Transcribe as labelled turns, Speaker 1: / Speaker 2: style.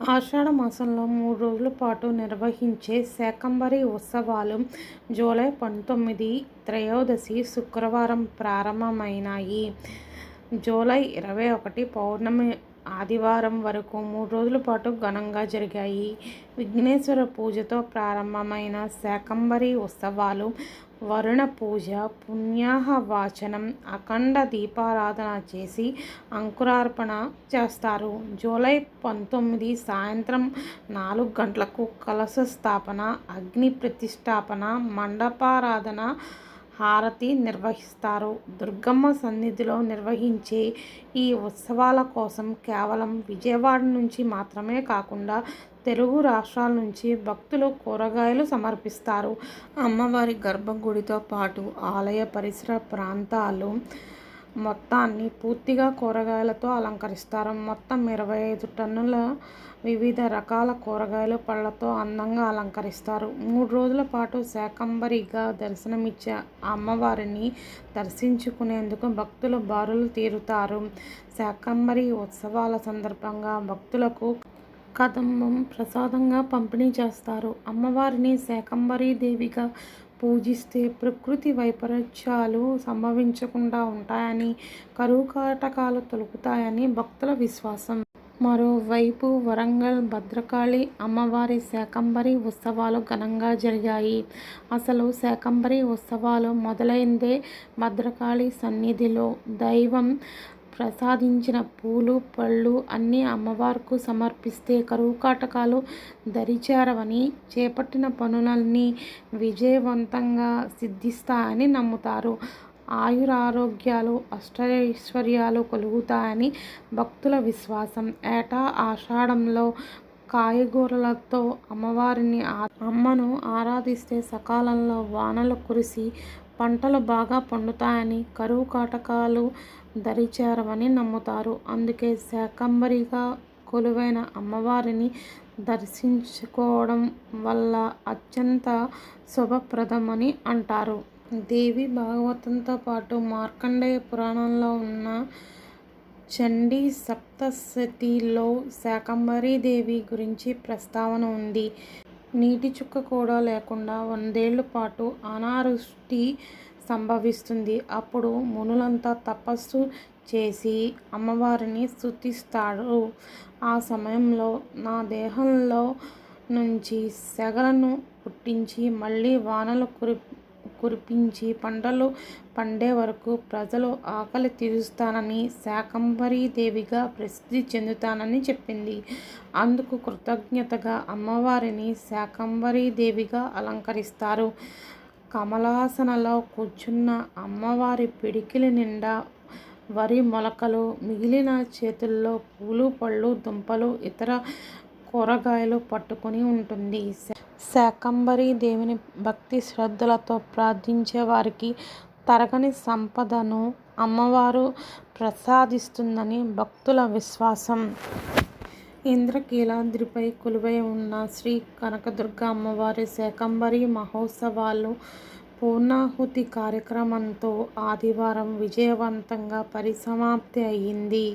Speaker 1: ఆషాఢ మాసంలో మూడు రోజుల పాటు నిర్వహించే శాకంబరి ఉత్సవాలు జూలై పంతొమ్మిది త్రయోదశి శుక్రవారం ప్రారంభమైనాయి. జూలై ఇరవై ఒకటి పౌర్ణమి ఆదివారం వరకు మూడు రోజుల పాటు ఘనంగా జరిగాయి. విఘ్నేశ్వర పూజతో ప్రారంభమైన శాకంబరి ఉత్సవాలు వరుణ పూజ పుణ్యాహ వాచనం అఖండ దీపారాధన చేసి అంకురార్పణ చేస్తారు. జూలై పంతొమ్మిది సాయంత్రం నాలుగు గంటలకు కలశ స్థాపన అగ్ని ప్రతిష్టాపన మండపారాధన హారతి నిర్వహిస్తారు. దుర్గమ్మ సన్నిధిలో నిర్వహించే ఈ ఉత్సవాల కోసం కేవలం విజయవాడ నుంచి మాత్రమే కాకుండా తెలుగు రాష్ట్రాల నుంచి భక్తులు కూరగాయలు సమర్పిస్తారు. అమ్మవారి గర్భగుడితో పాటు ఆలయ పరిసర ప్రాంతాలు మొత్తాన్ని పూర్తిగా కూరగాయలతో అలంకరిస్తారు. మొత్తం ఇరవై ఐదు టన్నుల వివిధ రకాల కూరగాయలు పళ్ళతో అందంగా అలంకరిస్తారు. మూడు రోజుల పాటు శాకంబరిగా దర్శనమిచ్చే అమ్మవారిని దర్శించుకునేందుకు భక్తులు బారులు తీరుతారు. శాకంబరి ఉత్సవాల సందర్భంగా భక్తులకు కదంబం ప్రసాదంగా పంపిణీ చేస్తారు. అమ్మవారిని శాకంబరీ దేవిగా పూజిస్తే ప్రకృతి వైపరీత్యాలు సంభవించకుండా ఉంటాయని కరువు కాటకాలు తొలుగుతాయని భక్తుల విశ్వాసం. మరోవైపు వరంగల్ భద్రకాళి అమ్మవారి శాకంబరి ఉత్సవాలు ఘనంగా జరిగాయి. అసలు శాకంబరి ఉత్సవాలు మొదలైందే భద్రకాళి సన్నిధిలో. దైవం ప్రసాదించిన పూలు పళ్ళు అన్నీ అమ్మవారికు సమర్పిస్తే కరువు కాటకాలు దరిచేరవని చేపట్టిన పనులన్నీ విజయవంతంగా సిద్ధిస్తాయని నమ్ముతారు. ఆయురారోగ్యాలు అష్టైశ్వర్యాలు కలుగుతాయని భక్తుల విశ్వాసం. ఏటా ఆషాఢంలో కాయగూరలతో అమ్మవారిని అమ్మను ఆరాధిస్తే సకాలంలో వానలు కురిసి పంటలు బాగా పండుతాయని కరువు కాటకాలు దరిచేరవని నమ్ముతారు. అందుకే శాకంబరిగా కొలువైన అమ్మవారిని దర్శించుకోవడం వల్ల అత్యంత శుభప్రదమని అంటారు. దేవి భాగవతంతో పాటు మార్కండేయ పురాణంలో ఉన్న చండీ సప్తశతిలో శాకంబరీ దేవి గురించి ప్రస్తావన ఉంది. నీటి చుక్క కూడా లేకుండా వందేళ్ళ పాటు అనావృష్టి సంభవిస్తుంది. అప్పుడు మునులంతా తపస్సు చేసి అమ్మవారిని స్తుతిస్తారు ఆ సమయంలో నా దేహంలో నుంచి సెగలను పుట్టించి మళ్ళీ వానలు కురి కురిపించి పంటలు పండే వరకు ప్రజలు ఆకలి తీరుస్తానని శాకంబరీదేవిగా ప్రసిద్ధి చెందుతానని చెప్పింది. అందుకు కృతజ్ఞతగా అమ్మవారిని శాకంబరీదేవిగా అలంకరిస్తారు. కమలాసనలో కూర్చున్న అమ్మవారి పిడికిలి నిండా వరి మొలకలు మిగిలిన చేతుల్లో పూలు పళ్ళు దుంపలు ఇతర కూరగాయలు పట్టుకుని ఉంటుంది. శాకంబరి దేవిని భక్తి శ్రద్ధలతో ప్రార్థించే వారికి తరగని సంపదను అమ్మవారు ప్రసాదిస్తుందని భక్తుల విశ్వాసం. ఇంద్రకీలాద్రిపై కొలువై ఉన్న శ్రీ కనకదుర్గ అమ్మవారి శాకంబరి మహోత్సవాలు పూర్ణాహుతి కార్యక్రమంతో ఆదివారం విజయవంతంగా పరిసమాప్తి అయింది.